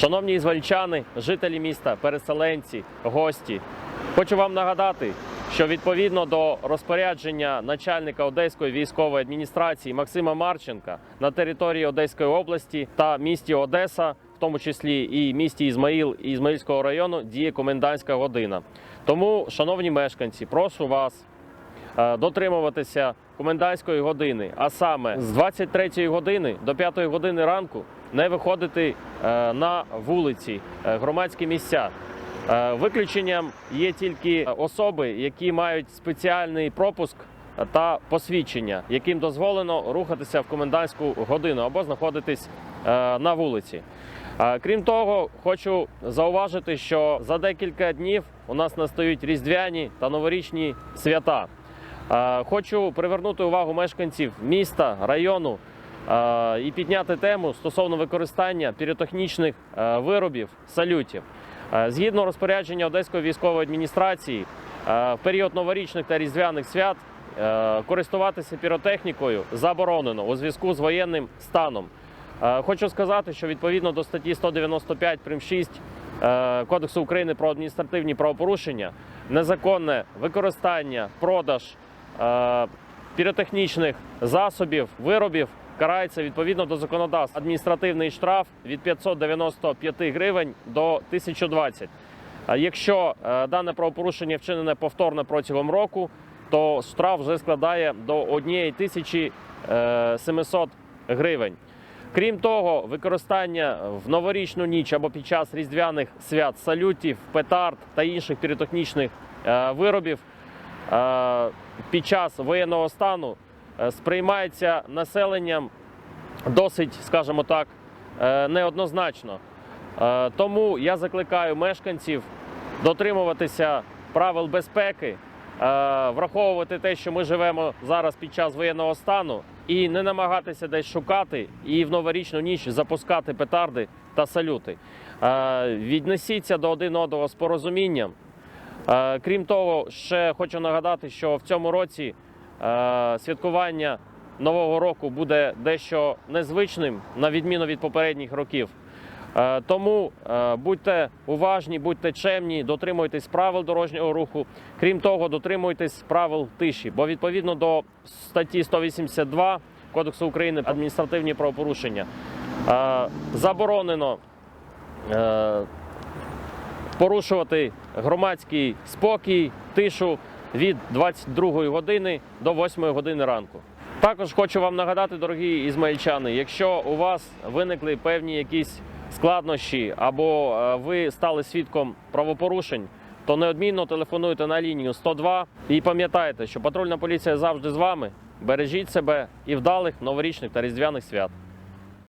Шановні ізвальчани, жителі міста, переселенці, гості, хочу вам нагадати, що відповідно до розпорядження начальника Одеської військової адміністрації Максима Марченка на території Одеської області та місті Одеса, в тому числі і місті Ізмаїл і Ізмаїльського району, діє комендантська година. Тому, шановні мешканці, прошу вас дотримуватися комендантської години, а саме з 23 години до 5 години ранку не виходити е, на вулиці, е, громадські місця. Е, Виключенням є тільки особи, які мають спеціальний пропуск та посвідчення, яким дозволено рухатися в комендантську годину або знаходитись е, на вулиці. Е, Крім того, хочу зауважити, що за декілька днів у нас настають різдвяні та новорічні свята. Хочу привернути увагу мешканців міста, району і підняти тему стосовно використання піротехнічних виробів, салютів. Згідно розпорядження Одеської військової адміністрації, в період новорічних та різдвяних свят користуватися піротехнікою заборонено у зв'язку з воєнним станом. Хочу сказати, що відповідно до статті 195 прим. 6 е, Кодексу України про адміністративні правопорушення, незаконне використання, продаж піротехнічних засобів, виробів карається відповідно до законодавства. Адміністративний штраф від 595 гривень до 1020. А якщо е, дане правопорушення вчинене повторно протягом року, то штраф вже складає до 1700 гривень. Крім того, використання в новорічну ніч або під час різдвяних свят салютів, петард та інших піротехнічних е, виробів е, під час воєнного стану е, сприймається населенням досить, скажімо так, е, неоднозначно. Е, Тому я закликаю мешканців дотримуватися правил безпеки, е, враховувати те, що ми живемо зараз під час воєнного стану, і не намагатися десь шукати і в новорічну ніч запускати петарди та салюти. Е, Віднесіться до один одного з порозумінням. Е, Крім того, ще хочу нагадати, що в цьому році е, святкування Нового року буде дещо незвичним, на відміну від попередніх років. Е, Тому будьте уважні, будьте чемні, дотримуйтесь правил дорожнього руху. Крім того, дотримуйтесь правил тиші, бо відповідно до статті 182 Кодексу України адміністративні правопорушення заборонено порушувати громадський спокій, тишу від 22 години до 8 години ранку. Також хочу вам нагадати, дорогі ізмаїльчани, якщо у вас виникли певні якісь складнощі або е, ви стали свідком правопорушень, то неодмінно телефонуйте на лінію 102 і пам'ятайте, що патрульна поліція завжди з вами. Бережіть себе і вдалих новорічних та різдвяних свят.